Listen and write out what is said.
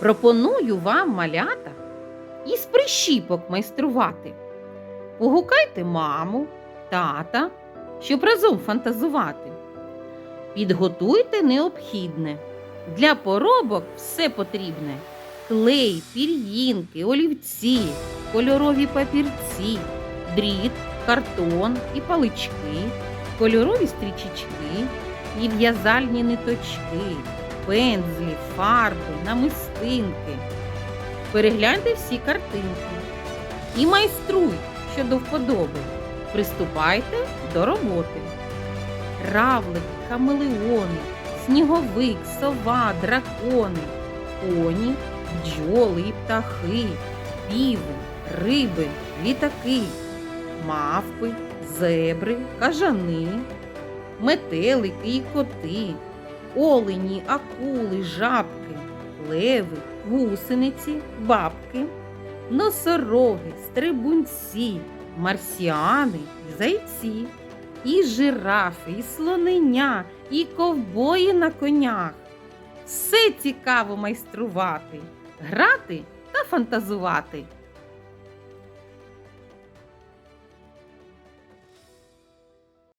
Пропоную вам малята із прищіпок майструвати. Погукайте маму, тата, щоб разом фантазувати. Підготуйте необхідне. Для поробок все потрібне: клей, пір'їнки, олівці, кольорові папірці, дріт, картон і палички, кольорові стрічечки і в'язальні ниточки, пензлі, фарби, намистинки. Перегляньте всі картинки і майструй, що до вподоби. Приступайте до роботи. Равлик, хамелеони, сніговик, сова, дракони, коні, бджоли і птахи, піви, риби, літаки, мавпи, зебри, кажани, метелики і коти, олені, акули, жабки, леви, гусениці, бабки, носороги, стрибунці, марсіани зайці, і жирафи, і слоненя, і ковбої на конях. Все цікаво майструвати, грати та фантазувати.